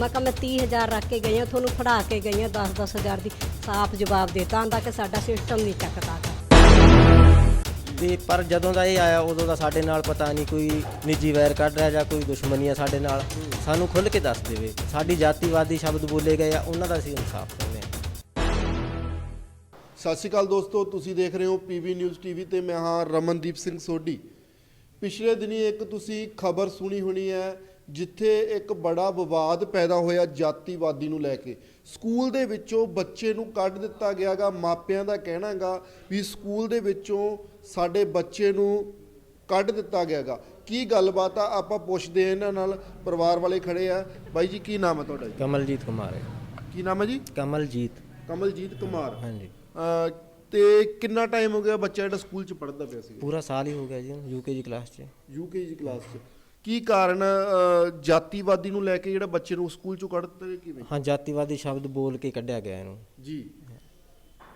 ਮੈਂ ਕਿਹਾ ਮੈਂ 30000 ਰੱਖ ਕੇ ਗਈ ਹਾਂ ਤੁਹਾਨੂੰ ਫੜਾ ਕੇ ਗਈ ਹਾਂ 10 ਹਜ਼ਾਰ ਦੀ। ਸਾਫ਼ ਜਵਾਬ ਦਿੱਤਾ ਆਂਦਾ ਕਿ ਸਾਡਾ ਸਿਸਟਮ ਨਹੀਂ ਚੱਕਦਾ ਗਾ। ਪਰ ਜਦੋਂ ਦਾ ਇਹ ਆਇਆ ਉਦੋਂ ਦਾ ਸਾਡੇ ਨਾਲ ਪਤਾ ਨਹੀਂ ਕੋਈ ਨਿੱਜੀ ਵੈਰ ਕੱਢ ਰਿਹਾ ਜਾਂ ਕੋਈ ਦੁਸ਼ਮਣੀ ਆ ਸਾਡੇ ਨਾਲ। ਸਾਨੂੰ ਖੁੱਲ੍ਹ ਕੇ ਦੱਸ ਦੇਵੇ। ਸਾਡੀ ਜਾਤੀਵਾਦੀ ਸ਼ਬਦ ਬੋਲੇ ਗਏ ਆ ਉਹਨਾਂ ਦਾ ਅਸੀਂ ਇਨਸਾਫ ਚਾਹੁੰਦੇ ਹਾਂ। ਸਤਿ ਸ਼੍ਰੀ ਅਕਾਲ ਦੋਸਤੋ ਤੁਸੀਂ ਦੇਖ ਰਹੇ ਹੋ ਪੀਵੀ ਨਿਊਜ਼ ਟੀਵੀ ਤੇ ਮੈਂ ਹਾਂ ਰਮਨਦੀਪ ਸਿੰਘ ਸੋਢੀ। ਪਿਛਲੇ ਦਿਨੀ ਇੱਕ ਤੁਸੀਂ ਖਬਰ ਸੁਣੀ ਹੋਣੀ ਹੈ ਜਿੱਥੇ ਇੱਕ ਬੜਾ ਵਿਵਾਦ ਪੈਦਾ ਹੋਇਆ ਜਾਤੀਵਾਦੀ ਨੂੰ ਲੈ ਕੇ। ਸਕੂਲ ਦੇ ਵਿੱਚੋਂ ਬੱਚੇ ਨੂੰ ਕੱਢ ਦਿੱਤਾ ਗਿਆਗਾ ਮਾਪਿਆਂ ਦਾ ਕਹਿਣਾਗਾ ਵੀ ਸਕੂਲ ਦੇ ਵਿੱਚੋਂ ਸਾਡੇ ਬੱਚੇ ਨੂੰ ਕੱਢ ਦਿੱਤਾ ਗਿਆਗਾ। ਕੀ ਗੱਲਬਾਤ ਆ? ਆਪਾਂ ਪੁੱਛਦੇ ਆ ਇਹਨਾਂ ਨਾਲ। ਪਰਿਵਾਰ ਵਾਲੇ ਖੜੇ ਆ। ਬਾਈ ਜੀ ਕੀ ਨਾਮ ਹੈ ਤੁਹਾਡਾ ਜੀ? ਕਮਲਜੀਤ ਕੁਮਾਰ ਹੈ। ਕੀ ਨਾਮ ਹੈ ਜੀ? ਕਮਲਜੀਤ। ਕਮਲਜੀਤ ਕੁਮਾਰ। ਹਾਂਜੀ। ਅਹ ਤੇ ਕਿੰਨਾ ਟਾਈਮ ਹੋ ਗਿਆ ਬੱਚਾ ਜਿਹੜਾ ਸਕੂਲ ਚ ਪੜ੍ਹਦਾ ਪਿਆ ਸੀ? ਪੂਰਾ ਸਾਲ ਹੀ ਹੋ ਗਿਆ ਜੀ ਯੂਕੇਜੀ ਕਲਾਸ 'ਚ। ਯੂਕੇਜੀ ਕਲਾਸ ਚ। ਕੀ ਕਾਰਨ ਜਾਤੀਵਾਦੀ ਨੂੰ ਲੈ ਕੇ ਜਿਹੜਾ ਬੱਚੇ ਨੂੰ ਸਕੂਲ ਚੋਂ ਕੱਢ ਦਿੱਤਾ ਕਿਵੇਂ? ਹਾਂ ਜਾਤੀਵਾਦੀ ਸ਼ਬਦ ਬੋਲ ਕੇ ਕੱਢਿਆ ਗਿਆ ਇਹਨੂੰ। ਜੀ।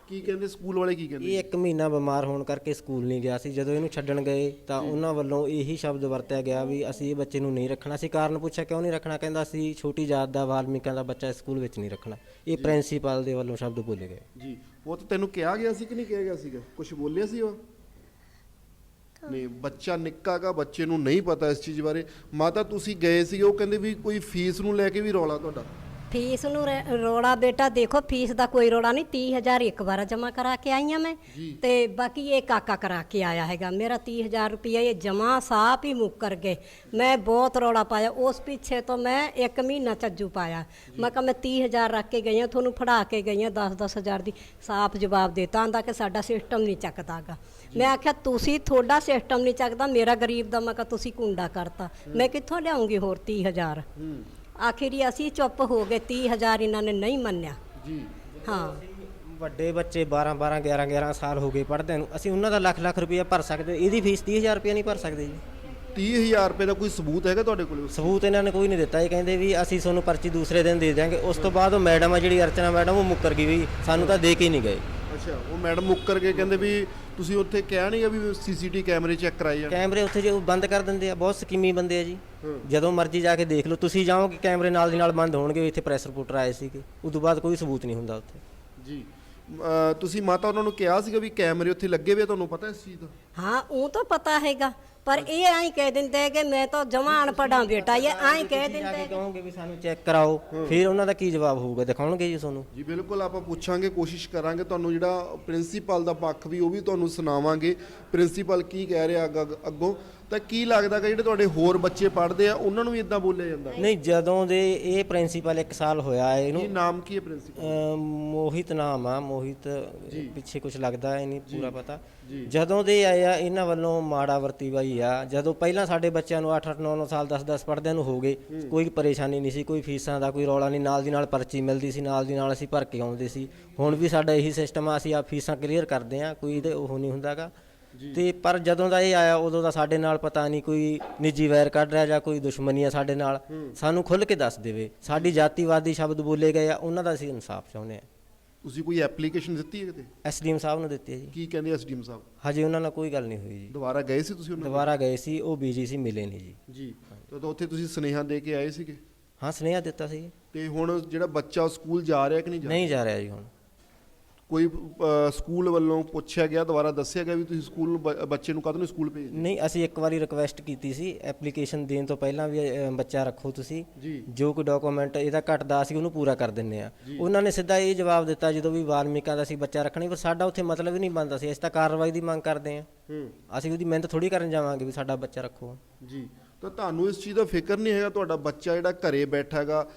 ਕੀ ਕਹਿੰਦੇ ਸਕੂਲ ਵਾਲੇ ਕੀ ਕਹਿੰਦੇ? ਇਹ ਇੱਕ ਮਹੀਨਾ ਬਿਮਾਰ ਹੋਣ ਕਰਕੇ ਸਕੂਲ ਨਹੀਂ ਗਿਆ ਸੀ। ਜਦੋਂ ਇਹਨੂੰ ਛੱਡਣ ਗਏ ਤਾਂ ਉਹਨਾਂ ਵੱਲੋਂ ਇਹੀ ਸ਼ਬਦ ਵਰਤਿਆ ਗਿਆ ਵੀ ਅਸੀਂ ਇਹ ਬੱਚੇ ਨੂੰ ਨਹੀਂ ਰੱਖਣਾ। ਸੀ ਕਾਰਨ ਪੁੱਛਿਆ ਕਿਉਂ ਨਹੀਂ ਰੱਖਣਾ? ਕਹਿੰਦਾ ਅਸੀਂ ਛੋਟੀ ਜਾਤ ਦਾ ਵਾਲਮੀਕਾਂ ਦਾ ਬੱਚਾ ਸਕੂਲ ਵਿੱਚ ਨਹੀਂ ਰੱਖਣਾ। ਇਹ ਪ੍ਰਿੰਸੀਪਲ ਦੇ ਵੱਲੋਂ ਸ਼ਬਦ ਬੋਲੇ ਗਏ। ਜੀ। ਉਹ ਤਾਂ ਤੈਨੂੰ ਕਿਹਾ ਗਿਆ ਸੀ ਕਿ ਨਹੀਂ ਕਿਹਾ ਗਿਆ ਸੀਗਾ? ਕੁਝ ਬੋਲਿਆ ਸੀ ਉਹ? ਨਹੀਂ, ਬੱਚਾ ਨਿੱਕਾਗਾ ਬੱਚੇ ਨੂੰ ਨਹੀਂ ਪਤਾ ਇਸ ਚੀਜ਼ ਬਾਰੇ। ਮਾਤਾ, ਤੁਸੀਂ ਗਏ ਸੀ ਉਹ ਕਹਿੰਦੇ ਵੀ ਕੋਈ ਫੀਸ ਨੂੰ ਲੈ ਕੇ ਵੀ ਰੌਲਾ ਤੁਹਾਡਾ। ਫੀਸ ਨੂੰ ਰ- ਰੋਲਾ ਬੇਟਾ ਦੇਖੋ ਫੀਸ ਦਾ ਕੋਈ ਰੋਲਾ ਨਹੀਂ 30000 ਇੱਕ ਵਾਰ ਜਮਾ ਕਰਾ ਕੇ ਆਈ ਹਾਂ ਮੈਂ। ਤੇ ਬਾਕੀ ਇਹ ਕਾਕਾ ਕਰਾ ਕੇ ਆਇਆ ਹੈਗਾ। ਮੇਰਾ 30000 ਰੁਪਇਆ ਇਹ ਜਮਾ ਸਾਪ ਹੀ ਮੁੱਕਰ ਗਏ। ਮੈਂ ਬਹੁਤ ਰੋਲਾ ਪਾਇਆ। ਉਸ ਪਿੱਛੇ ਤੋਂ ਮੈਂ ਇੱਕ ਮਹੀਨਾ ਚੱਜੂ ਪਾਇਆ। ਮੈਂ ਕਿਹਾ ਮੈਂ 30000 ਰੱਖ ਕੇ ਗਈ ਹਾਂ ਤੁਹਾਨੂੰ ਫੜਾ ਕੇ ਗਈ ਹਾਂ 10 ਹਜ਼ਾਰ ਦੀ ਸਾਪ ਜਵਾਬ ਦਿੱਤਾ। ਆਂਦਾ ਕਿ ਸਾਡਾ ਸਿਸਟਮ ਨਹੀਂ ਚੱਕਦਾਗਾ ਮੈਂ ਆਖਿਆ ਤੁਸੀਂ ਤੁਹਾਡਾ ਸਿਸਟਮ ਨਹੀਂ ਚੱਕਦਾ ਮੇਰਾ ਗਰੀਬ ਦਾ ਮੈਂ ਕਿਹਾ ਤੁਸੀਂ ਕੁੰਡਾ ਕਰਤਾ। ਮੈਂ ਕਿੱਥੋਂ ਲਿਆਉਂਗੀ ਹੋਰ 30000 ਆਖਿਰੀ ਅਸੀਂ ਚੁੱਪ ਹੋ ਗਏ 30000 ਇਹਨਾਂ ਨੇ ਨਹੀਂ ਮੰਨਿਆ। ਜੀ। ਹਾਂ। ਵੱਡੇ ਬੱਚੇ 12 12 11 11 ਸਾਲ ਹੋ ਗਏ ਪੜ੍ਹਦੇ ਨੂੰ ਅਸੀਂ ਉਹਨਾਂ ਦਾ ਲੱਖ ਲੱਖ ਰੁਪਇਆ ਭਰ ਸਕਦੇ ਇਹਦੀ ਫੀਸ 30000 ਰੁਪਇਆ ਨਹੀਂ ਭਰ ਸਕਦੇ ਜੀ। 30000 ਰੁਪਏ ਦਾ ਕੋਈ ਸਬੂਤ ਹੈਗਾ ਤੁਹਾਡੇ ਕੋਲ? ਸਬੂਤ ਇਹਨਾਂ ਨੇ ਕੋਈ ਨਹੀਂ ਦਿੱਤਾ ਇਹ ਕਹਿੰਦੇ ਵੀ ਅਸੀਂ ਤੁਹਾਨੂੰ ਪਰਚੀ ਦੂਸਰੇ ਦਿਨ ਦੇ ਦਿਆਂਗੇ ਉਸ ਤੋਂ ਬਾਅਦ ਉਹ ਮੈਡਮ ਆ ਜਿਹੜੀ ਅਰਚਨਾ ਮੈਡਮ ਉਹ ਮੁੱਕਰ ਗਈ ਵੀ ਸਾਨੂੰ ਤਾਂ ਦੇ ਕੇ ਹੀ ਨਹੀਂ ਗਏ। ਅੱਛਾ ਉਹ ਮੈਡਮ ਮੁੱਕਰ ਕੇ ਕਹਿੰਦੇ ਵੀ ਤੁਸੀਂ ਉੱਥੇ ਕਿਹਾ ਨਹੀਂਗਾ ਵੀ ਸੀਸੀਟੀ ਕੈਮਰੇ ਚੈੱਕ ਕਰਾਏ ਜਾਣ। ਕੈਮਰੇ ਉੱਥੇ ਜੇ ਉਹ ਬੰਦ ਕਰ ਦਿੰਦੇ ਆ ਬਹੁਤ ਸਕੀਮੀ ਬੰਦੇ ਆ ਜੀ। ਜਦੋਂ ਮਰਜ਼ੀ ਜਾ ਕੇ ਦੇਖ ਲਓ ਤੁਸੀਂ ਜਾਓਗੇ ਕੈਮਰੇ ਨਾਲ ਦੀ ਨਾਲ ਬੰਦ ਹੋਣਗੇ ਇੱਥੇ ਪ੍ਰੈਸ ਰਿਪੋਰਟਰ ਆਏ ਸੀਗੇ। ਉਦੋਂ ਬਾਅਦ ਕੋਈ ਸਬੂਤ ਨਹੀਂ ਹੁੰਦਾ ਉੱਥੇ। ਜੀ। ਤੁਸੀਂ ਮਾਤਾ ਉਹਨਾਂ ਨੂੰ ਕਿਹਾ ਸੀਗਾ ਵੀ ਕੈਮਰੇ ਉੱਥੇ ਲੱਗੇ ਹੋਏ ਆ, ਤੁਹਾਨੂੰ ਪਤਾ ਇਸ ਚੀਜ਼ ਦਾ? ਹਾਂ ਉਹ ਤਾਂ ਪਤਾ ਹੈਗਾ ਪਰ ਇਹ ਐਂ ਕਹਿ ਦਿੰਦੇ ਕਿ ਮੈਂ ਤਾਂ ਜਮਾ ਅਨਪੜ੍ਹਾਂ ਬੇਟਾ ਇਹ ਐਂ ਕਹਿ ਦਿੰਦੇ ਕੇ ਕਹੋਗੇ ਵੀ ਸਾਨੂੰ ਚੈੱਕ ਕਰਾਓ ਫਿਰ ਉਹਨਾਂ ਦਾ ਕੀ ਜਵਾਬ ਹੋਊਗਾ ਦਿਖਾਉਣਗੇ ਜੀ ਤੁਹਾਨੂੰ। ਜੀ ਬਿਲਕੁਲ ਆਪਾਂ ਪੁੱਛਾਂਗੇ ਕੋਸ਼ਿਸ਼ ਕਰਾਂਗੇ ਤੁਹਾਨੂੰ ਜਿਹੜਾ ਪ੍ਰਿੰਸੀਪਲ ਦਾ ਪੱਖ ਵੀ ਉਹ ਵੀ ਤੁਹਾਨੂੰ ਸੁਣਾਵਾਂਗੇ। ਪ੍ਰਿੰਸੀਪਲ ਕੀ ਕਹਿ ਰਿਹਾ ਅੱਗੋਂ ਤਾਂ ਕੀ ਲੱਗਦਾ ਕਿ ਜਿਹੜੇ ਤੁਹਾਡੇ ਹੋਰ ਬੱਚੇ ਪੜ੍ਹਦੇ ਆ ਉਹਨਾਂ ਨੂੰ ਵੀ ਇਦਾਂ ਬੋਲਿਆ ਜਾਂਦਾ? ਨਹੀਂ ਜਦੋਂ ਦੇ ਇਹ ਪ੍ਰਿੰਸੀਪਲ 1 ਸਾਲ ਹੋਇਆ ਹੈ ਇਹਨੂੰ। ਕੀ ਨਾਮ ਕੀ ਹੈ ਪ੍ਰਿੰਸੀਪਲ? ਅਮ ਮੋਹਿਤ ਨਾਮ ਆ ਮੋਹਿਤ ਪਿੱਛੇ ਕੁਝ ਲੱਗਦਾ ਹੈ ਨਹੀਂ ਪੂਰਾ ਪਤਾ। ਜਦੋਂ ਦੇ ਆਏ ਆ ਇਹਨਾਂ ਵੱਲੋਂ ਮਾੜਾ ਵਰਤੀਵਾਈ ਆ। ਜਦੋਂ ਪਹਿਲਾਂ ਸਾਡੇ ਬੱਚਿਆਂ ਨੂੰ 8 8 9 9 ਸਾਲ 10 10 ਪੜ੍ਹਦਿਆਂ ਨੂੰ ਹੋ ਗਏ ਕੋਈ ਪਰੇਸ਼ਾਨੀ ਨਹੀਂ ਸੀ ਕੋਈ ਫੀਸਾਂ ਦਾ ਕੋਈ ਰੌਲਾ ਨਹੀਂ ਨਾਲ ਦੀ ਨਾਲ ਪਰਚੀ ਮਿਲਦੀ ਸੀ ਨਾਲ ਦੀ ਨਾਲ ਅਸੀਂ ਭਰ ਕੇ ਆਉਂਦੇ ਸੀ। ਹੁਣ ਵੀ ਸਾਡਾ ਇਹੀ ਸਿਸਟਮ ਆ ਅਸੀਂ ਆ ਫੀਸਾਂ ਕਲੀਅਰ ਕਰਦੇ ਆ ਕੋਈ ਇਹਦੇ ਉਹ ਨਹੀਂ ਹੁੰਦਾਗਾ। ਤੇ ਪਰ ਜਦੋਂ ਦਾ ਇਹ ਆਇਆ ਉਦੋਂ ਦਾ ਸਾਡੇ ਨਾਲ ਪਤਾ ਨਹੀਂ ਕੋਈ ਨਿੱਜੀ ਵੈਰ ਕੱਢ ਰਿਹਾ ਜਾਂ ਕੋਈ ਦੁਸ਼ਮਣੀ ਆ ਸਾਡੇ ਨਾਲ। ਸਾਨੂੰ ਖੁੱਲ੍ਹ ਕੇ ਦੱਸ ਦੇਵੇ। ਸਾਡੀ ਜਾਤੀਵਾਦੀ ਸ਼ਬਦ ਬੋਲੇ ਗਏ ਆ ਉਹਨਾਂ ਦਾ ਅਸੀਂ ਇਨਸਾਫ ਚਾਹੁੰਦੇ ਆ। ਤੁਸੀਂ ਕੋਈ ਐਪਲੀਕੇਸ਼ਨ ਦਿੱਤੀ ਹੈ ਕਿਤੇ? ਐਸਡੀਐਮ ਸਾਹਿਬ ਨੂੰ ਦਿੱਤੀ ਹੈ ਜੀ। ਕੀ ਕਹਿੰਦੇ ਐਸਡੀਐਮ ਸਾਹਿਬ? ਹਜੇ ਉਹਨਾਂ ਨਾਲ ਕੋਈ ਗੱਲ ਨਹੀਂ ਹੋਈ ਜੀ। ਦੁਬਾਰਾ ਗਏ ਸੀ ਤੁਸੀਂ ਉਹਨਾਂ ਦੁਬਾਰਾ ਗਏ ਸੀ ਉਹ ਬੀਜੀ ਸੀ ਮਿਲੇ ਨਹੀਂ ਜੀ? ਜੀ। ਤਾਂ ਉੱਥੇ ਤੁਸੀਂ ਸੁਨੇਹਾ ਦੇ ਕੇ ਆਏ ਸੀਗੇ? ਹਾਂ ਸੁਨੇਹਾ ਦਿੱਤਾ ਸੀ। ਤੇ ਹੁਣ ਜਿਹੜਾ ਬੱਚਾ ਸਕੂਲ ਜਾ ਰਿਹਾ ਕਿ ਨਹੀਂ ਜਾ ਰਿਹਾ? ਨਹੀਂ ਜਾ ਰਿਹਾ ਜੀ ਹੁਣ। ਕੋਈ ਸਕੂਲ ਵੱਲੋਂ ਪੁੱਛਿਆ ਗਿਆ ਦੁਬਾਰਾ ਦੱਸਿਆ ਗਿਆ ਵੀ ਤੁਸੀਂ ਸਕੂਲ ਬੱਚੇ ਨੂੰ ਕਦੋਂ ਸਕੂਲ ਭੇਜਦੇ? ਨਹੀਂ ਅਸੀਂ ਇੱਕ ਵਾਰੀ ਰਿਕੁਐਸਟ ਕੀਤੀ ਸੀ ਐਪਲੀਕੇਸ਼ਨ ਦੇਣ ਤੋਂ ਪਹਿਲਾਂ ਵੀ ਬੱਚਾ ਰੱਖੋ ਤੁਸੀਂ। ਜੀ। ਕੋਈ ਡਾਕੂਮੈਂਟ ਇਹਦਾ ਘਟਦਾ ਅਸੀਂ ਉਹਨੂੰ ਪੂਰਾ ਕਰ ਦਿੰਨੇ ਆ। ਉਹਨਾਂ ਨੇ ਸਿੱਧਾ ਇਹ ਜਵਾਬ ਦਿੱਤਾ ਜਦੋਂ ਵੀ ਵਾਲਮੀਕਾਂ ਦਾ ਸੀ ਬੱਚਾ ਰੱਖਣੀ ਪਰ ਸਾਡਾ ਉੱਥੇ ਮਤਲਬ ਹੀ ਨਹੀਂ ਬਣਦਾ ਸੀ। ਅਸੀਂ ਤਾਂ ਕਾਰਵਾਈ ਦੀ ਮੰਗ ਕਰਦੇ ਆ ਅਸੀਂ ਉਹਦੀ ਮਿਹਨਤ ਥੋੜੀ ਕਰਨ ਜਾਵਾਂਗੇ ਵੀ ਸਾਡਾ ਬੱਚਾ ਰੱਖੋ। ਜੀ। ਤਾਂ ਤੁਹਾਨੂੰ ਇਸ ਚੀਜ਼ ਦਾ ਫਿਕਰ ਨਹੀਂ ਹੈਗਾ ਤੁਹਾਡਾ ਬੱਚਾ ਜਿਹੜਾ ਘਰੇ ਬੈਠਾ ਹੈਗਾ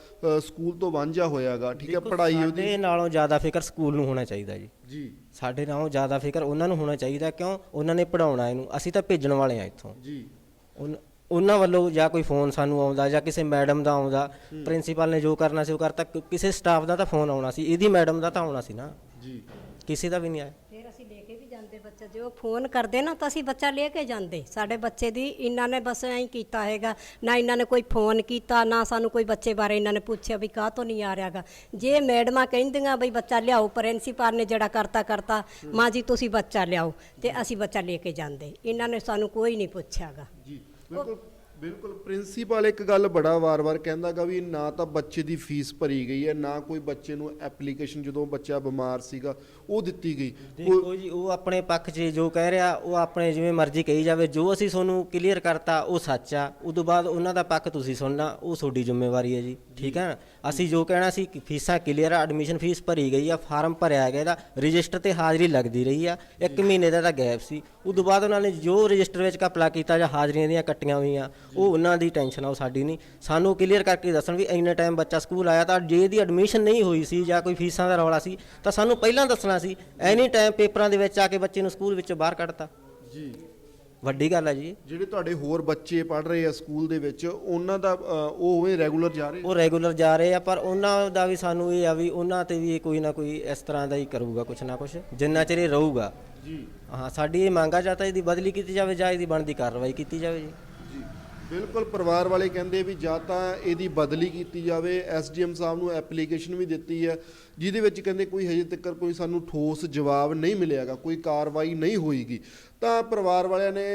ਸਕੂਲ ਤੋਂ ਵਾਂਝਾ ਹੋਇਆਗਾ ਠੀਕ ਹੈ? ਪੜ੍ਹਾਈ ਉਹਦੀ ਸਾਡੇ ਨਾਲੋਂ ਜ਼ਿਆਦਾ ਫਿਕਰ ਸਕੂਲ ਨੂੰ ਹੋਣਾ ਚਾਹੀਦਾ ਜੀ। ਜੀ। ਸਾਡੇ ਨਾਲੋਂ ਜ਼ਿਆਦਾ ਫਿਕਰ ਉਹਨਾਂ ਨੂੰ ਹੋਣਾ ਚਾਹੀਦਾ ਕਿਉਂ? ਉਹਨਾਂ ਨੇ ਪੜਾਉਣਾ ਇਹਨੂੰ। ਅਸੀਂ ਤਾਂ ਭੇਜਣ ਵਾਲੇ ਆ ਇੱਥੋਂ। ਜੀ। ਉਨ- ਉਹਨਾਂ ਵੱਲੋਂ ਜਾਂ ਕੋਈ ਫੋਨ ਸਾਨੂੰ ਆਉਂਦਾ ਜਾਂ ਕਿਸੇ ਮੈਡਮ ਦਾ ਆਉਂਦਾ ਪ੍ਰਿੰਸੀਪਲ ਨੇ ਜੋ ਕਰਨਾ ਸੀ ਉਹ ਕਰਤਾ ਕਿ- ਕਿਸੇ ਸਟਾਫ ਦਾ ਤਾਂ ਫੋਨ ਆਉਣਾ ਸੀ ਇਹਦੀ ਮੈਡਮ ਦਾ ਤਾਂ ਆਉਣਾ ਸੀ ਨਾ। ਜੀ। ਕਿਸੇ ਦਾ ਵੀ ਨਹੀਂ ਆਇਆ ਫਿਰ ਅਸੀਂ ਲੈ ਕੇ ਵੀ ਜਾਂਦੇ ਬੱਚਾ ਜੇ ਉਹ ਫੋਨ ਕਰਦੇ ਨਾ ਤਾਂ ਅਸੀਂ ਬੱਚਾ ਲੈ ਕੇ ਜਾਂਦੇ। ਸਾਡੇ ਬੱਚੇ ਦੀ ਇਹਨਾਂ ਨੇ ਬਸ ਐਂ ਕੀਤਾ ਹੈਗਾ, ਨਾ ਇਹਨਾਂ ਨੇ ਕੋਈ ਫੋਨ ਕੀਤਾ, ਨਾ ਸਾਨੂੰ ਕੋਈ ਬੱਚੇ ਬਾਰੇ ਇਹਨਾਂ ਨੇ ਪੁੱਛਿਆ ਵੀ ਕਾਹ ਤੋਂ ਨਹੀਂ ਆ ਰਿਹਾਗਾ ਜੇ ਮੈਡਮਾਂ ਕਹਿੰਦੀਆਂ ਬਈ ਬੱਚਾ ਲਿਆਓ, ਪ੍ਰਿੰਸੀਪਲ ਨੇ ਜਿਹੜਾ ਕਰਤਾ ਕਰਤਾ, ਮਾਂ ਜੀ ਤੁਸੀਂ ਬੱਚਾ ਲਿਆਓ ਤੇ ਅਸੀਂ ਬੱਚਾ ਲੈ ਕੇ ਜਾਂਦੇ। ਇਹਨਾਂ ਨੇ ਸਾਨੂੰ ਕੋਈ ਨਹੀਂ ਪੁੱਛਿਆਗਾ ਜੀ, ਬਿਲਕੁਲ। ਬਿਲਕੁਲ ਪ੍ਰਿੰਸੀਪਲ ਇੱਕ ਗੱਲ ਬੜਾ ਵਾਰ-ਵਾਰ ਕਹਿੰਦਾਗਾ ਵੀ ਨਾ ਤਾਂ ਬੱਚੇ ਦੀ ਫੀਸ ਭਰੀ ਗਈ ਹੈ ਨਾ ਕੋਈ ਬੱਚੇ ਨੂੰ ਐਪਲੀਕੇਸ਼ਨ ਜਦੋਂ ਬੱਚਾ ਬਿਮਾਰ ਸੀਗਾ ਉਹ ਦਿੱਤੀ ਗਈ। ਦੇਖੋ ਜੀ ਉਹ ਆਪਣੇ ਪੱਖ 'ਚ ਜੋ ਕਹਿ ਰਿਹਾ ਉਹ ਆਪਣੇ ਜਿਵੇਂ ਮਰਜ਼ੀ ਕਹੀ ਜਾਵੇ ਜੋ ਅਸੀਂ ਤੁਹਾਨੂੰ ਕਲੀਅਰ ਕਰਤਾ ਉਹ ਸੱਚ ਆ ਉਦੋਂ ਬਾਅਦ ਉਹਨਾਂ ਦਾ ਪੱਖ ਤੁਸੀਂ ਸੁਣਨਾ ਉਹ ਤੁਹਾਡੀ ਜ਼ਿੰਮੇਵਾਰੀ ਹੈ ਜੀ ਠੀਕ ਹੈ ਨਾ? ਅਸੀਂ ਜੋ ਕਹਿਣਾ ਸੀ ਕਿ ਫੀਸਾਂ ਕਲੀਅਰ ਆ ਐਡਮਿਸ਼ਨ ਫੀਸ ਭਰੀ ਗਈ ਆ ਫਾਰਮ ਭਰਿਆ ਗਿਆ ਇਹਦਾ ਰਜਿਸਟਰ ਤੇ ਹਾਜ਼ਰੀ ਲੱਗਦੀ ਰਹੀ ਆ, ਇੱਕ ਮਹੀਨੇ ਦਾ ਤਾਂ ਗੈਪ ਸੀ। ਉਦੋਂ ਬਾਅਦ ਉਹਨਾਂ ਨੇ ਜੋ ਰਜਿਸਟਰ ਵਿੱਚ ਕਪਲਾ ਕੀਤਾ, ਜਾਂ ਹਾਜ਼ਰੀਆਂ ਦੀਆਂ ਕੱਟੀਆਂ ਹੋਈਆਂ, ਉਹ ਉਹਨਾਂ ਦੀ ਟੈਨਸ਼ਨ ਆ, ਉਹ ਸਾਡੀ ਨਹੀਂ। ਸਾਨੂੰ ਕਲੀਅਰ ਕਰਕੇ ਦੱਸਣ ਵੀ ਇੰਨੇ ਟਾਈਮ ਬੱਚਾ ਸਕੂਲ ਆਇਆ ਤਾਂ ਜੇ ਇਹਦੀ ਐਡਮਿਸ਼ਨ ਨਹੀਂ ਹੋਈ ਸੀ, ਜਾਂ ਕੋਈ ਫੀਸਾਂ ਦਾ ਰੌਲਾ ਸੀ, ਤਾਂ ਸਾਨੂੰ ਪਹਿਲਾਂ ਦੱਸਣਾ ਸੀ ਐਨੀ ਟਾਈਮ ਪੇਪਰਾਂ ਦੇ ਵਿੱਚ ਆ ਕੇ ਬੱਚੇ ਨੂੰ ਸਕੂਲ ਵਿੱਚੋਂ ਬਾਹਰ ਕੱਢਤਾ। ਜੀ। ਵੱਡੀ ਗੱਲ ਹੈ ਜੀ। ਜਿਹੜੇ ਤੁਹਾਡੇ ਹੋਰ ਬੱਚੇ ਪੜ ਰਹੇ ਆ ਸਕੂਲ ਦੇ ਵਿੱਚ ਉਹਨਾਂ ਦਾ ਅ, ਉਹ ਉਵੇਂ ਰੈਗੂਲਰ ਜਾ ਰਹੇ ਉਹ ਰੈਗੂਲਰ ਜਾ ਰਹੇ ਆ ਪਰ ਉਹਨਾਂ ਦਾ ਵੀ ਸਾਨੂੰ ਇਹ ਆ ਵੀ ਉਹਨਾਂ ਤੇ ਵੀ ਕੋਈ ਨਾ ਕੋਈ ਇਸ ਤਰ੍ਹਾਂ ਦਾ ਹੀ ਕਰੂਗਾ ਕੁਛ ਨਾ ਕੁਛ ਜਿੰਨਾ ਚਿਰ ਇਹ ਰਹੂਗਾ। ਜੀ। ਹਾਂ ਸਾਡੀ ਇਹ ਮੰਗਾ ਜਾਂ ਤਾਂ ਇਹਦੀ ਬਦਲੀ ਕੀਤੀ ਜਾਵੇ ਜਾਂ ਇਹਦੀ ਬਣਦੀ ਕਾਰਵਾਈ ਕੀਤੀ ਜਾਵੇ ਜੀ। ਬਿਲਕੁਲ ਪਰਿਵਾਰ ਵਾਲੇ ਕਹਿੰਦੇ ਵੀ ਜਾਂ ਤਾਂ ਇਹਦੀ ਬਦਲੀ ਕੀਤੀ ਜਾਵੇ ਐਸਡੀਐਮ ਸਾਹਿਬ ਨੂੰ ਐਪਲੀਕੇਸ਼ਨ ਵੀ ਦਿੱਤੀ ਹੈ ਜਿਹਦੇ ਵਿੱਚ ਕਹਿੰਦੇ ਕੋਈ ਹਜੇ ਤੱਕ ਕੋਈ ਸਾਨੂੰ ਠੋਸ ਜਵਾਬ ਨਹੀਂ ਮਿਲਿਆਗਾ ਕੋਈ ਕਾਰਵਾਈ ਨਹੀਂ ਹੋਈਗੀ। ਤਾਂ ਪਰਿਵਾਰ ਵਾਲਿਆਂ ਨੇ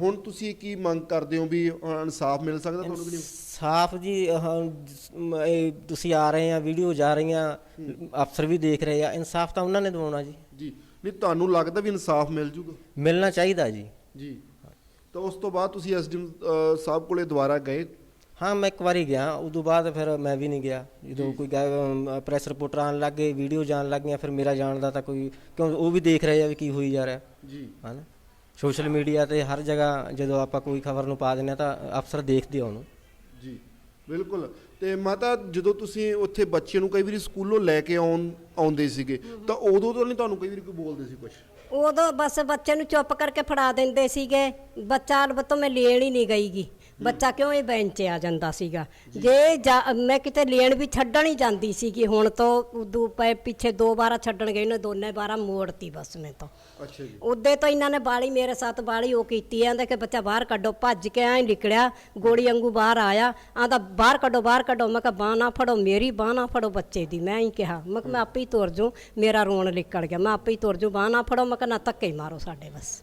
ਹੁਣ ਤੁਸੀਂ ਕੀ ਮੰਗ ਕਰਦੇ ਹੋ ਵੀ ਇਨਸਾਫ ਮਿਲ ਸਕਦਾ ਤੁਹਾਨੂੰ ਕਿ ਨਹੀਂ? ਸਾਫ਼ ਜੀ ਇਹ ਤੁਸੀਂ ਆ ਰਹੇ ਆ ਵੀਡੀਓ ਜਾ ਰਹੀਆਂ ਅਫਸਰ ਵੀ ਦੇਖ ਰਹੇ ਆ ਇਨਸਾਫ ਤਾਂ ਉਹਨਾਂ ਨੇ ਦਿਵਾਉਣਾ ਜੀ। ਜੀ ਨਹੀਂ ਤੁਹਾਨੂੰ ਲੱਗਦਾ ਵੀ ਇਨਸਾਫ ਮਿਲ ਜੂਗਾ? ਮਿਲਣਾ ਚਾਹੀਦਾ ਜੀ। ਜੀ। ਤਾਂ ਉਸ ਤੋਂ ਬਾਅਦ ਤੁਸੀਂ ਐਸਡੀਐਮ ਸਾਹਿਬ ਕੋਲੇ ਦੁਬਾਰਾ ਗਏ? ਹਾਂ ਮੈਂ ਇੱਕ ਵਾਰੀ ਗਿਆ। ਉਦੋਂ ਬਾਅਦ ਫਿਰ ਮੈਂ ਵੀ ਨਹੀਂ ਗਿਆ। ਜਦੋਂ ਕੋਈ ਪ੍ਰੈਸ ਰਿਪੋਰਟਰ ਆਉਣ ਲੱਗ ਗਏ ਵੀਡੀਓ ਜਾਣ ਲੱਗ ਗਈਆਂ ਫਿਰ ਮੇਰਾ ਜਾਣ ਦਾ ਤਾਂ ਕੋਈ ਕਿਉਂ ਉਹ ਵੀ ਦੇਖ ਰਹੇ ਆ ਵੀ ਕੀ ਹੋਈ ਜਾ ਰਿਹਾ। ਜੀ। ਹਨ? ਸੋਸ਼ਲ ਮੀਡੀਆ ਤੇ ਹਰ ਜਗ੍ਹਾ ਜਦੋਂ ਆਪਾਂ ਕੋਈ ਖਬਰ ਨੂੰ ਪਾ ਦਿੰਦੇ ਹਾਂ ਤਾਂ ਅਫਸਰ ਦੇਖਦੇ ਆ ਉਹਨੂੰ। ਜੀ ਬਿਲਕੁਲ। ਤੇ ਮਾਤਾ ਜਦੋਂ ਤੁਸੀਂ ਉੱਥੇ ਬੱਚੇ ਨੂੰ ਕਈ ਵਾਰੀ ਸਕੂਲੋਂ ਲੈ ਕੇ ਆਉਣ ਆਉਂਦੇ ਸੀਗੇ ਤਾਂ ਉਦੋਂ ਤੋਂ ਨਹੀਂ ਤੁਹਾਨੂੰ ਕਈ ਵਾਰੀ ਕੋਈ ਬੋਲਦੇ ਸੀ ਕੁਝ ਉਦੋਂ ਬਸ ਬੱਚੇ ਨੂੰ ਚੁੱਪ ਕਰਕੇ ਫੜਾ ਦਿੰਦੇ ਸੀਗੇ। ਬੱਚਾ ਅਲਬਤੋਂ ਮੈਂ ਲੈਣ ਹੀ ਨਹੀਂ ਗਈਗੀ। ਬੱਚਾ ਕਿਉਂ ਇਹ ਬੈਂਚ ਆ ਜਾਂਦਾ ਸੀਗਾ? ਜੇ ਜਾ- ਮੈਂ ਕਿਤੇ ਲੈਣ ਵੀ ਛੱਡਣ ਹੀ ਜਾਂਦੀ ਸੀਗੀ ਹੁਣ ਤੋਂ ਉਦੋਂ ਪਏ ਪਿੱਛੇ ਦੋ ਵਾਰਾ ਛੱਡਣ ਗਈ ਨੇ ਦੋਨੇ ਵਾਰਾ ਮੋੜਤੀ ਬਸ ਮੈਂ ਤਾਂ। ਅੱਛਾ ਜੀ। ਉਹਦੇ ਤੋਂ ਇਹਨਾਂ ਨੇ ਬਾਲੀ ਮੇਰੇ ਸਾਥ ਬਾਲੀ ਉਹ ਕੀਤੀ ਆਂਦੇ ਕਿ ਬੱਚਾ ਬਾਹਰ ਕੱਢੋ ਭੱਜ ਕੇ ਐਂ ਨਿਕਲਿਆ ਗੋਲੀ ਵਾਂਗੂ ਬਾਹਰ ਆਇਆ ਆਂਦਾ ਬਾਹਰ ਕੱਢੋ ਬਾਹਰ ਕੱਢੋ। ਮੈਂ ਕਿਹਾ ਬਾਂਹ ਨਾ ਫੜੋ ਮੇਰੀ ਬਾਂਹ ਨਾ ਫੜੋ ਬੱਚੇ ਦੀ। ਮੈਂ ਹੀ ਕਿਹਾ ਮੈਂ ਕਿਹਾ ਮੈਂ ਆਪੇ ਹੀ ਤੁਰ ਜੂ ਮੇਰਾ ਰੋਣ ਨਿਕਲ ਗਿਆ ਮੈਂ ਆਪੇ ਹੀ ਤੁਰ ਜੂ ਬਾਂਹ ਨਾ ਫੜੋ। ਮੈਂ ਕਿਹਾ ਨਾ ਧੱਕੇ ਹੀ ਮਾਰੋ ਸਾਡੇ ਬਸ।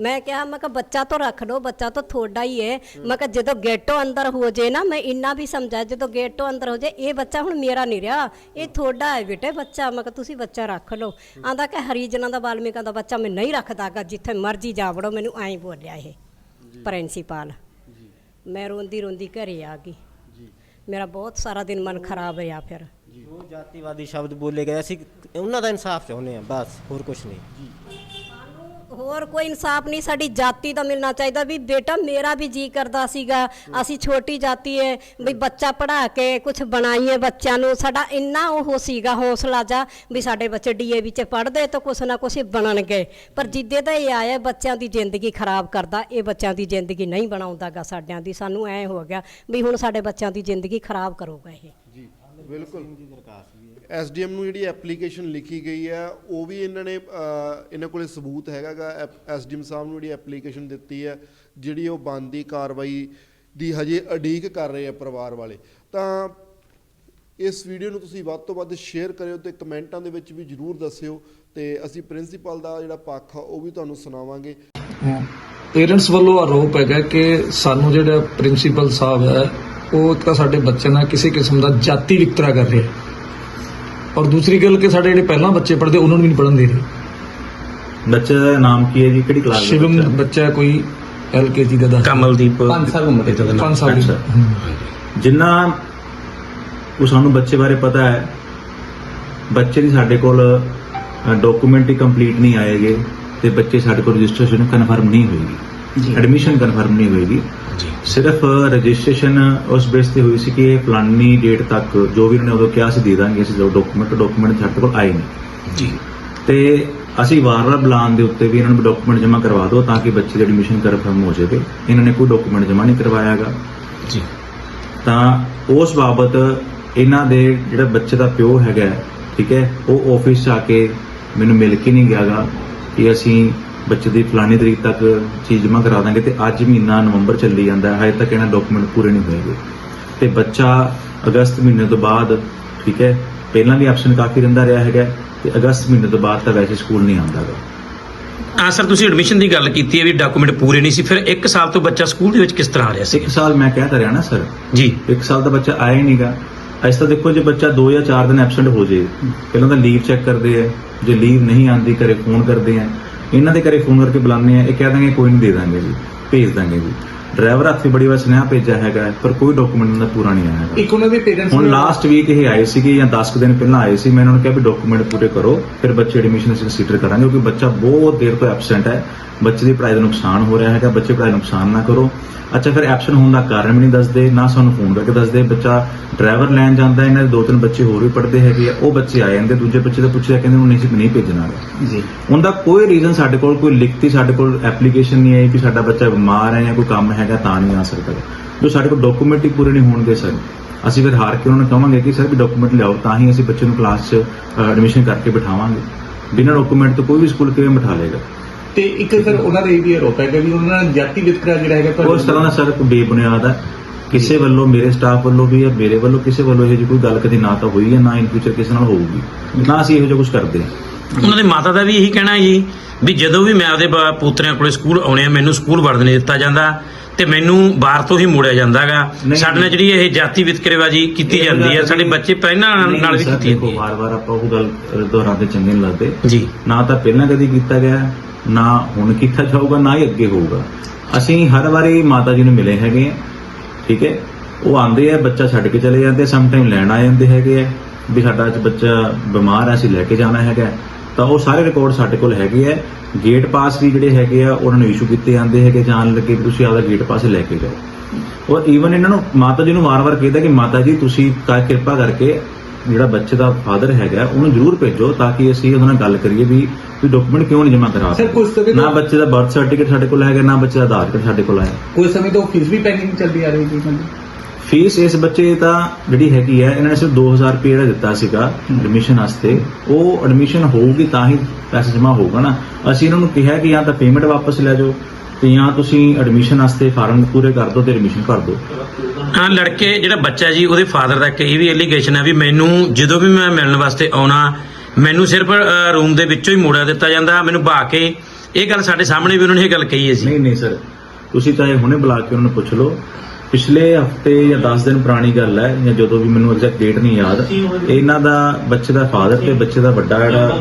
ਮੈਂ ਕਿਹਾ ਮੈਂ ਕਿਹਾ ਬੱਚਾ ਤਾਂ ਰੱਖ ਲਓ ਬੱਚਾ ਤਾਂ ਤੁਹਾਡਾ ਹੀ ਹੈ। ਮੈਂ ਕਿਹਾ ਜਦੋਂ ਗੇਟੋਂ ਅੰਦਰ ਹੋ ਜੇ ਨਾ ਮੈਂ ਇੰਨਾ ਵੀ ਸਮਝਾ ਜਦੋਂ ਗੇਟੋਂ ਅੰਦਰ ਹੋ ਜੇ ਇਹ ਬੱਚਾ ਹੁਣ ਮੇਰਾ ਨਹੀਂ ਰਿਹਾ। ਇਹ ਤੁਹਾਡਾ ਹੈ ਬੇਟੇ ਬੱਚਾ ਮੈਂ ਕਿਹਾ ਤੁਸੀਂ ਬੱਚਾ ਰੱਖ ਲਓ। ਆਂਦਾ ਕਿ ਹਰੀਜਨਾਂ ਦਾ ਵਾਲਮੀਕਾਂ ਦਾ ਬੱਚਾ ਮੈਂ ਨਹੀਂ ਰੱਖਦਾਗਾ ਜਿੱਥੇ ਮਰਜ਼ੀ ਜਾ ਵੜੋ ਮੈਨੂੰ ਐਂ ਬੋਲਿਆ ਇਹ ਪ੍ਰਿੰਸੀਪਲ। ਮੈਂ ਰੋਂਦੀ ਰੋਂਦੀ ਘਰੇ ਆ ਗਈ। ਮੇਰਾ ਬਹੁਤ ਸਾਰਾ ਦਿਨ ਮਨ ਖਰਾਬ ਹੋਇਆ ਫਿਰ। ਜੋ। ਜਾਤੀਵਾਦੀ ਸ਼ਬਦ ਬੋਲੇ ਗਏ ਅਸੀਂ ਉਹਨਾਂ ਦਾ ਇਨਸਾਫ ਚਾਹੁੰਦੇ ਆ ਬਸ ਹੋਰ ਕੁਝ ਨਹੀਂ। ਹੋਰ ਕੋਈ ਇਨਸਾਫ ਨਹੀਂ ਸਾਡੀ ਜਾਤੀ ਦਾ ਮਿਲਣਾ ਚਾਹੀਦਾ ਵੀ ਬੇਟਾ ਮੇਰਾ ਵੀ ਜੀ ਕਰਦਾ ਸੀਗਾ ਅਸੀਂ ਛੋਟੀ ਜਾਤੀ ਹੈ ਵੀ ਬੱਚਾ ਪੜਾ ਕੇ ਕੁਝ ਬਣਾਈਏ ਬੱਚਿਆਂ ਨੂੰ ਸਾਡਾ ਇੰਨਾ ਉਹ ਸੀਗਾ ਹੌਸਲਾ ਜਾ ਵੀ ਸਾਡੇ ਬੱਚੇ ਡੀਏਵੀ ਚ ਪੜਦੇ ਤਾਂ ਕੁਛ ਨਾ ਕੁਛ ਬਣਨਗੇ। ਪਰ ਜਿੱਦੇ ਦਾ ਇਹ ਆਇਆ ਬੱਚਿਆਂ ਦੀ ਜ਼ਿੰਦਗੀ ਖਰਾਬ ਕਰਦਾ ਇਹ ਬੱਚਿਆਂ ਦੀ ਜ਼ਿੰਦਗੀ ਨਹੀਂ ਬਣਾਉਂਦਾਗਾ ਸਾਡਿਆਂ ਦੀ ਸਾਨੂੰ ਐ ਹੋ ਗਿਆ ਵੀ ਹੁਣ ਸਾਡੇ ਬੱਚਿਆਂ ਦੀ ਜ਼ਿੰਦਗੀ ਖਰਾਬ ਕਰੂਗਾ ਇਹ। ਜੀ ਬਿਲਕੁਲ। ਐਸਡੀਐਮ ਨੂੰ ਜਿਹੜੀ ਐਪਲੀਕੇਸ਼ਨ ਲਿਖੀ ਗਈ ਹੈ ਉਹ ਵੀ ਇਹਨਾਂ ਨੇ ਇਹਨਾਂ ਕੋਲੇ ਸਬੂਤ ਹੈਗਾਗਾ ਐਸਡੀਐਮ ਸਾਹਿਬ ਨੂੰ ਜਿਹੜੀ ਐਪਲੀਕੇਸ਼ਨ ਦਿੱਤੀ ਹੈ ਜਿਹੜੀ ਉਹ ਬੰਦੀ ਕਾਰਵਾਈ ਦੀ ਹਜੇ ਅਡੀਕ ਕਰ ਰਹੇ ਆ ਪਰਿਵਾਰ ਵਾਲੇ। ਤਾਂ ਇਸ ਵੀਡੀਓ ਨੂੰ ਤੁਸੀਂ ਵੱਧ ਤੋਂ ਵੱਧ ਸ਼ੇਅਰ ਕਰਿਓ ਤੇ ਕਮੈਂਟਾਂ ਦੇ ਵਿੱਚ ਵੀ ਜਰੂਰ ਦੱਸਿਓ ਤੇ ਅਸੀਂ ਪ੍ਰਿੰਸੀਪਲ ਦਾ ਜਿਹੜਾ ਪੱਖ ਆ, ਉਹ ਵੀ ਤੁਹਾਨੂੰ ਸੁਣਾਵਾਂਗੇ। ਪੇਰੈਂਟਸ ਵੱਲੋਂ ਆਰੋਪ ਹੈਗਾ ਕਿ ਸਾਨੂੰ ਜਿਹੜਾ ਪ੍ਰਿੰਸੀਪਲ ਸਾਹਿਬ ਹੈ, ਉਹ ਤਾਂ ਸਾਡੇ ਬੱਚੇ ਨਾਲ ਕਿਸੇ ਕਿਸਮ ਦਾ ਜਾਤੀ ਵਿਤਕਰਾ ਕਰ ਰਿਹਾ। ਹੈ ਔਰ ਦੂਸਰੀ ਗੱਲ ਕਿ ਸਾਡੇ ਜਿਹੜੇ ਪਹਿਲਾਂ ਬੱਚੇ ਪੜ੍ਹਦੇ ਉਹਨਾਂ ਨੂੰ ਵੀ ਨਹੀਂ ਪੜ੍ਹਨ ਦੇ ਰਹੇ ਬੱਚੇ ਦਾ ਨਾਮ ਕੀ ਹੈ ਜੀ ਕਿਹੜੀ ਕਲਾਸ ਦਾ ਸ਼ਿਵਮ ਬੱਚਾ? ਬੱਚਾ ਕੋਈ ਐਲਕੇਜੀ ਦਾ ਕਮਲਦੀਪ 5 ਸਾਲ ਉਮਰ ਦੇ ਜਦੋਂ ਪੰਜ ਸਾਲ ਦੀ। ਹਮ। ਜਿੰਨਾ ਉਹ ਸਾਨੂੰ ਬੱਚੇ ਬਾਰੇ ਪਤਾ ਹੈ ਬੱਚੇ ਦੀ ਸਾਡੇ ਕੋਲ ਡਾਕੂਮੈਂਟ ਹੀ ਕੰਪਲੀਟ ਨਹੀਂ ਆਏਗੇ ਤੇ ਬੱਚੇ ਸਾਡੇ ਕੋਲ ਰਜਿਸਟ੍ਰੇਸ਼ਨ ਕਨਫਰਮ ਨਹੀਂ ਹੋਏਗੀ ਐਡਮਿਸ਼ਨ ਕਨਫਰਮ ਨਹੀਂ ਹੋਏਗੀ ਜੀ। ਸਿਰਫ ਰਜਿਸਟ੍ਰੇਸ਼ਨ ਉਸ ਬੇਸ ਤੇ ਹੋਈ ਸੀ ਕਿ ਇਹ ਫਲਾਨੀ ਡੇਟ ਤੱਕ ਜੋ ਵੀ ਉਹਨਾਂ ਉਦੋਂ ਕਿਹਾ ਸੀ ਦੇ ਦਾਂਗੇ ਅਸੀਂ ਜੋ ਡਾਕੂਮੈਂਟ ਡਾਕੂਮੈਂਟ ਸਾਡੇ ਕੋਲ ਆਏ ਨਹੀਂ ਜੀ। ਤੇ ਅਸੀਂ ਵਾਰ-ਵਾਰ ਬੁਲਾਉਣ ਦੇ ਉੱਤੇ ਵੀ ਇਹਨਾਂ ਨੂੰ ਡਾਕੂਮੈਂਟ ਜਮ੍ਹਾਂ ਕਰਵਾ ਦਿਓ ਤਾਂ ਕਿ ਬੱਚੇ ਦੀ ਐਡਮਿਸ਼ਨ ਕਨਫਰਮ ਹੋ ਜਾਵੇ। ਇਹਨਾਂ ਨੇ ਕੋਈ ਡਾਕੂਮੈਂਟ ਜਮ੍ਹਾਂ ਨਹੀਂ ਕਰਵਾਇਆਗਾ। ਜੀ। ਤਾਂ ਉਸ ਬਾਬਤ ਇਹਨਾਂ ਦੇ ਜਿਹੜਾ ਬੱਚੇ ਦਾ ਪਿਓ ਹੈਗਾ ਠੀਕ ਹੈ ਉਹ ਆਫਿਸ ਆ ਕੇ ਮੈਨੂੰ ਮਿਲ ਕੇ ਨਹੀਂ ਗਿਆਗਾ ਕਿ ਅਸੀਂ ਬੱਚੇ ਦੀ ਫਲਾਨੀ ਤਰੀਕ ਤੱਕ ਚੀਜ਼ ਜਮ੍ਹਾਂ ਕਰਾ ਦਾਂਗੇ ਤੇ ਅੱਜ ਮਹੀਨਾ ਨਵੰਬਰ ਚੱਲੀ ਜਾਂਦਾ ਹੈ। ਹਜੇ ਤੱਕ ਇਹਨਾਂ ਡਾਕੂਮੈਂਟ ਪੂਰੇ ਨਹੀਂ ਹੋਏਗੇ। ਤੇ ਬੱਚਾ ਅਗਸਤ ਮਹੀਨੇ ਤੋਂ ਬਾਅਦ ਠੀਕ ਹੈ ਪਹਿਲਾਂ ਵੀ ਆਪਸ਼ਨ ਕਾਫੀ ਰਹਿੰਦਾ ਰਿਹਾ ਹੈਗਾ ਤੇ ਅਗਸਤ ਮਹੀਨੇ ਤੋਂ ਬਾਅਦ ਤਾਂ ਵੈਸੇ ਸਕੂਲ ਨਹੀਂ ਆਉਂਦਾਗਾ ਆ ਸਰ ਤੁਸੀਂ ਐਡਮਿਸ਼ਨ ਦੀ ਗੱਲ ਕੀਤੀ ਹੈ ਵੀ ਡਾਕੂਮੈਂਟ ਪੂਰੇ ਨਹੀਂ ਸੀ। ਫਿਰ 1 ਸਾਲ ਤੋਂ ਬੱਚਾ ਸਕੂਲ ਦੇ ਵਿੱਚ ਕਿਸ ਤਰ੍ਹਾਂ ਆ ਰਿਹਾ ਸੀ? ਇੱਕ ਸਾਲ ਮੈਂ ਕਹਿ ਤਾਂ ਰਿਹਾ ਨਾ ਸਰ। ਜੀ। ਇੱਕ ਸਾਲ ਦਾ ਬੱਚਾ ਆਇਆ ਹੀ ਨਹੀਂਗਾ ਇਸ ਤਾਂ ਦੇਖੋ ਜੇ ਬੱਚਾ 2 ਜਾਂ 4 ਦਿਨ ਐਬਸੈਂਟ ਹੋ ਜੇ ਪਹਿਲਾਂ ਤਾਂ ਲੀਵ ਚੈੱਕ ਕਰਦੇ ਆ। ਜੇ ਲੀਵ ਨਹੀਂ ਆਂਦੀ ਘਰੇ ਫੋਨ ਕਰਦੇ ਆ। ਇਹਨਾਂ ਦੇ ਘਰੇ ਫੋਨ ਕਰਕੇ ਬੁਲਾਉਂਦੇ ਆ ਇਹ ਕਹਿ ਦਾਂਗੇ ਕੋਈ ਨਹੀਂ ਦੇ ਦਾਂਗੇ ਜੀ ਭੇਜ ਦਾਂਗੇ ਜੀ। ਡਰਾਈਵਰ ਹੱਥ ਬੜੀ ਵਾਰ ਸੁਨੇਹਾ ਭੇਜਿਆ ਹੈਗਾ ਪਰ ਕੋਈ ਡਾਕੂਮੈਂਟ ਦਾ ਪੂਰਾ ਨਹੀਂ ਆਇਆ ਹੈਗਾ। ਇੱਕ ਉਹਨਾਂ ਦੇ ਪੇਰੈਂਟਸ ਹੁਣ ਲਾਸਟ ਵੀਕ ਇਹ ਆਏ ਸੀਗੇ ਜਾਂ 10 ਕੁ ਦਿਨ ਪਹਿਲਾਂ ਆਏ ਸੀ ਮੈਂ ਉਹਨਾਂ ਨੂੰ ਕਿਹਾ ਵੀ ਡਾਕੂਮੈਂਟ ਪੂਰੇ ਕਰੋ ਫਿਰ ਬੱਚੇ ਐਡਮਿਸ਼ਨ ਅਸੀਂ ਕੰਸੀਡਰ ਕਰਾਂਗੇ ਕਿਉਂਕਿ ਬੱਚਾ ਬਹੁਤ ਦੇਰ ਤੋਂ ਐਬਸੈਂਟ ਹੈ। ਬੱਚੇ ਦੀ ਪੜ੍ਹਾਈ ਦਾ ਨੁਕਸਾਨ ਹੋ ਰਿਹਾ ਹੈਗਾ ਬੱਚੇ ਪੜ੍ਹਾਈ ਦਾ ਨੁਕਸਾਨ ਨਾ ਕਰੋ। ਅੱਛਾ ਫਿਰ ਐਬਸੈਂਟ ਹੋਣ ਦਾ ਕਾਰਨ ਵੀ ਨਹੀਂ ਦੱਸਦੇ ਨਾ ਸਾਨੂੰ ਫੋਨ ਕਰਕੇ ਦੱਸਦੇ। ਬੱਚਾ ਡਰਾਈਵਰ ਲੈਣ ਜਾਂਦਾ ਇਹਨਾਂ ਦੇ ਦੋ ਤਿੰਨ ਬੱਚੇ ਹੋਰ ਵੀ ਪੜ੍ਹਦੇ ਹੈਗੇ ਆ ਉਹ ਬੱਚੇ ਆ ਜਾਂਦੇ ਦੂਜੇ ਬੱਚੇ ਦਾ ਪੁੱਛਿਆ ਕਹਿੰਦੇ ਉਹਨੂੰ ਨਹੀਂ ਨਹੀਂ ਭੇਜਣਾ ਜੀ। ਉਹਦਾ ਕੋਈ ਰੀਜ਼ਨ ਸਾਡੇ ਕੋਲ ਕੋਈ ਲਿਖਤੀ ਸਾਡੇ ਕੋਲ ਐਪਲੀਕੇਸ਼ਨ ਨਹੀਂ ਆਈ ਕਿ ਸਾਡਾ ਬੱਚਾ ਬਿਮਾਰ ਹੈ ਜਾਂ ਕੋਈ ਕੰਮ ਹੈਗਾ ਤਾਂ ਨਹੀਂ ਆ ਸਕਦਾ। ਜੋ ਸਾਡੇ ਕੋਲ ਡਾਕੂਮੈਂਟ ਹੀ ਪੂਰੇ ਨਹੀਂ ਹੋਣਗੇ ਸਰ। ਅਸੀਂ ਫਿਰ ਹਾਰ ਕੇ ਉਹਨਾਂ ਨੂੰ ਕਹਾਂਗੇ ਕਿ ਸਰ ਵੀ ਡਾਕੂਮੈਂਟ ਲਿਆਓ ਤਾਂ ਹੀ ਅਸੀਂ ਬੱਚੇ ਨੂੰ ਕਲਾਸ 'ਚ ਐਡਮਿਸ਼ਨ ਕਰਕੇ ਬਿਠਾਵਾਂਗੇ। ਬਿਨਾਂ ਡਾਕੂਮੈਂਟ ਤੋਂ ਕੋਈ ਵੀ ਸਕੂਲ ਕਿਵੇਂ ਬਿਠਾ ਲੇਗਾ ਤੇ ਇੱਕ ਸਰ ਉਹਨਾਂ ਦਾ ਇਹ ਵੀ ਆਰੋਪ ਹੈਗਾ ਵੀ ਉਹਨਾਂ ਦਾ ਜਾਤੀ ਵਿਤਕਰਾ ਜਿਹੜਾ ਹੈਗਾ ਉਸ ਤਰ੍ਹਾਂ ਦਾ ਸਰ ਕੋਈ ਬੇਬੁਨਿਆਦ ਹੈ। ਕਿਸੇ ਵੱਲੋਂ ਮੇਰੇ ਸਟਾਫ ਵੱਲੋਂ ਵੀ ਜਾਂ ਮੇਰੇ ਵੱਲੋਂ ਕਿਸੇ ਵੱਲੋਂ ਇਹੋ ਜਿਹੀ ਕੋਈ ਗੱਲ ਕਦੀ ਨਾ ਤਾਂ ਹੋਈ ਹੈ ਨਾ ਇਨ ਫਿਊਚਰ ਕਿਸੇ ਨਾਲ ਹੋਊਗੀ। ਨਾ ਅਸੀਂ ਇਹੋ ਜਿਹਾ ਕੁਝ ਕਰਦੇ। ਉਹਨਾਂ ਦੇ ਮਾਤਾ ਦਾ ਵੀ ਇਹੀ ਕਹਿਣਾ ਹੈ ਜੀ ਵੀ ਜਦੋਂ ਵੀ ਮੈਂ ਆਪਦੇ ਪੋਤਰਿਆਂ ਕੋਲੇ ਸਕੂਲ ਆਉਣੇ ਆ ਮੈਨੂੰ ਸਕੂਲ ਵੜਨ ਨਹੀਂ ਦਿੱਤਾ ਜਾਂਦਾ ਤੇ ਮੈਨੂੰ ਬਾਹਰ ਤੋਂ ਹੀ ਮੋੜਿਆ ਜਾਂਦਾਗਾ। ਸਾਡੇ ਨਾਲ ਜਿਹੜੀ ਇਹ ਜਾਤੀ ਵਿਤਕਰੇਬਾਜੀ ਕੀਤੀ ਜਾਂਦੀ ਹੈ ਸਾਡੇ ਬੱਚੇ ਪਹਿਲਾਂ ਨਾਲ ਵੀ ਕੀਤੀ ਹੈ ਵਾਰ-ਵਾਰ ਆਪਾਂ ਉਹ ਗੱਲ ਦੁਹਰਾਉਂਦੇ ਚੰਗੇ ਨਹੀਂ ਲੱਗਦੇ। ਜੀ। ਨਾ ਤਾਂ ਪਹਿਲਾਂ ਕਦੀ ਕੀਤਾ ਗਿਆ ਨਾ ਹੁਣ ਕੀਤਾ ਜਾਊਗਾ ਨਾ ਹੀ ਅੱਗੇ ਹੋਊਗਾ। ਅਸੀਂ ਹਰ ਵਾਰੀ ਮਾਤਾ ਜੀ ਨੂੰ ਮਿਲੇ ਹੈਗੇ ਆ। ਠੀਕ ਹੈ? ਉਹ ਆਂਦੇ ਆ, ਬੱਚਾ ਛੱਡ ਕੇ ਚਲੇ ਜਾਂਦੇ ਸਮ ਟਾਈਮ ਲੈਣ ਆ ਜਾਂਦੇ ਹੈਗੇ ਆ, ਵੀ ਸਾਡਾ ਅੱਜ ਬੱਚਾ ਬਿਮਾਰ ਹੈ ਅਸੀਂ ਲੈ ਕੇ ਜਾਣਾ ਹੈਗਾ। ਤਾਂ ਉਹ ਸਾਰੇ ਰਿਕਾਰਡ ਸਾਡੇ ਕੋਲ ਹੈਗੇ ਆ। ਗੇਟ ਪਾਸ ਵੀ ਜਿਹੜੇ ਹੈਗੇ ਆ, ਉਹਨਾਂ ਨੂੰ ਇਸ਼ੂ ਕੀਤੇ ਜਾਂਦੇ ਹੈਗੇ, ਜਾਣ ਲੱਗੇ ਵੀ ਤੁਸੀਂ ਆਪਦਾ ਗੇਟ ਪਾਸ ਲੈ ਕੇ ਜਾਓ। ਔਰ ਈਵਨ ਇਹਨਾਂ ਨੂੰ ਮਾਤਾ ਜੀ ਨੂੰ ਵਾਰ-ਵਾਰ ਕਹਿੰਦਾ ਕਿ ਮਾਤਾ ਜੀ, ਤੁਸੀਂ ਕਿਰਪਾ ਕਰਕੇ ਜਿਹੜਾ ਬੱਚੇ ਦਾ ਫਾਦਰ ਹੈਗਾ ਉਹਨੂੰ ਜ਼ਰੂਰ ਭੇਜੋ ਤਾਂ ਕਿ ਅਸੀਂ ਉਹਦੇ ਨਾਲ ਗੱਲ ਕਰੀਏ ਵੀ ਵੀ ਡਾਕੂਮੈਂਟ ਕਿਉਂ ਨਹੀਂ ਜਮ੍ਹਾਂ ਕਰਾ Sir, ਕੁਛ ਸਮੇਂ ਤੋਂ- ਨਾ ਬੱਚੇ ਦਾ ਬਰਥ ਸਰਟੀਫਿਕੇਟ ਸਾਡੇ ਕੋਲ ਹੈਗਾ ਨਾ ਬੱਚੇ ਦਾ ਆਧਾਰ ਕਾਰਡ ਸਾਡੇ ਕੋਲ ਹੈ ਕੋਈ ਸਮੇਂ ਤੋਂ ਫੀਸ ਵੀ ਪੈਂਡਿੰਗ ਚੱਲਦੀ ਆ ਰਹੀ ਜੀ ਫੀਸ ਇਸ ਬੱਚੇ ਤਾਂ ਜਿਹੜੀ ਹੈਗੀ ਹੈ ਇਹਨਾਂ ਨੇ ਸਿਰਫ 2000 ਰੁਪਏ ਜਿਹੜਾ ਦਿੱਤਾ ਸੀਗਾ ਐਡਮਿਸ਼ਨ ਵਾਸਤੇ। ਉਹ ਐਡਮਿਸ਼ਨ ਹੋਊਗੀ ਤਾਂ ਹੀ ਪੈਸਾ ਜਮ੍ਹਾਂ ਹੋਊਗਾ ਨਾ। ਅਸੀਂ ਇਹਨਾਂ ਨੂੰ ਕਿਹਾ ਕਿ ਜਾਂ ਤਾਂ ਪੇਮੈਂਟ ਵਾਪਸ ਲੈ ਜਾਓ ਤੇ ਜਾਂ ਤੁਸੀਂ ਐਡਮਿਸ਼ਨ ਵਾਸਤੇ ਫਾਰਮ ਪੂਰੇ ਕਰ ਦਿਓ ਤੇ ਐਡਮਿਸ਼ਨ ਭਰ ਦਿਓ। ਹਾਂ ਲੜਕੇ ਜਿਹੜਾ ਬੱਚਾ ਜੀ ਉਹਦੇ ਫਾਦਰ ਦਾ ਇੱਕ ਇਹ ਵੀ ਐਲੀਗੇਸ਼ਨ ਹੈ ਵੀ ਮੈਨੂੰ ਜਦੋਂ ਵੀ ਮੈਂ ਮਿਲਣ ਵਾਸਤੇ ਆਉਣਾ ਮੈਨੂੰ ਸਿਰਫ ਰੂਮ ਦੇ ਵਿੱਚੋਂ ਹੀ ਮੋੜਿਆ ਦਿੱਤਾ ਜਾਂਦਾ ਮੈਨੂੰ ਬਾ ਕੇ ਇਹ ਗੱਲ ਸਾਡੇ ਸਾਹਮਣੇ ਵੀ ਉਹਨਾਂ ਨੇ ਇਹ ਗੱਲ ਕਹੀ ਹੈ ਸੀ ਨਹੀਂ ਨਹੀਂ ਸਰ ਤੁਸੀਂ ਚਾਹੇ ਹੁਣੇ ਬੁਲਾ ਕੇ ਉਹਨਾਂ ਨੂੰ ਪੁੱਛ ਲਓ। ਪਿਛਲੇ ਹਫ਼ਤੇ ਜਾਂ 10 ਦਿਨ ਪੁਰਾਣੀ ਗੱਲ ਹੈ ਜਾਂ ਜਦੋਂ ਵੀ ਮੈਨੂੰ ਐਗਜ਼ੈਕਟ ਡੇਟ ਨਹੀਂ ਯਾਦ ਇਹਨਾਂ ਦਾ ਬੱਚੇ ਦਾ ਫਾਦਰ ਤੇ ਬੱਚੇ ਦਾ ਵੱਡਾ ਜਿਹੜਾ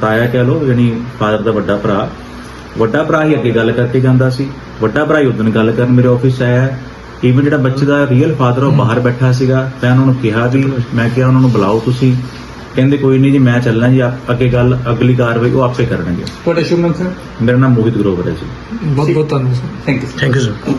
ਤਾਇਆ ਕਹਿ ਲਓ ਯਾਨੀ ਫਾਦਰ ਦਾ ਵੱਡਾ ਭਰਾ ਵੱਡਾ ਭਰਾ ਹੀ ਅੱਗੇ ਗੱਲ ਕਰਕੇ ਜਾਂਦਾ ਸੀ। ਵੱਡਾ ਭਰਾ ਹੀ ਉਦੋਂ ਗੱਲ ਕਰਨ ਮੇਰੇ ਆਫਿਸ ਆਇਆ। ਈਵਨ ਜਿਹੜਾ ਬੱਚੇ ਦਾ ਰੀਅਲ ਫਾਦਰ ਉਹ ਬਾਹਰ ਬੈਠਾ ਸੀਗਾ। ਮੈਂ ਉਹਨਾਂ ਨੂੰ ਕਿਹਾ ਵੀ ਮੈਂ ਕਿਹਾ ਉਹਨਾਂ ਨੂੰ ਬੁਲਾਓ ਤੁਸੀਂ। ਕਹਿੰਦੇ ਕੋਈ ਨਹੀਂ ਜੀ ਮੈਂ ਚੱਲਣਾ ਜੀ ਆਪ- ਅੱਗੇ ਗੱਲ ਅਗਲੀ ਕਾਰਵਾਈ ਉਹ ਆਪੇ ਕਰਨਗੇ। ਤੁਹਾਡਾ ਸ਼ੁਭ ਨਾਮ ਸਰ ਮੇਰਾ ਨਾਮ ਮੋਹਿਤ ਗਰੋਵਰ ਹੈ ਜੀ। ਬਹੁਤ ਬਹੁਤ ਧੰਨਵਾਦ sir thank you thank you sir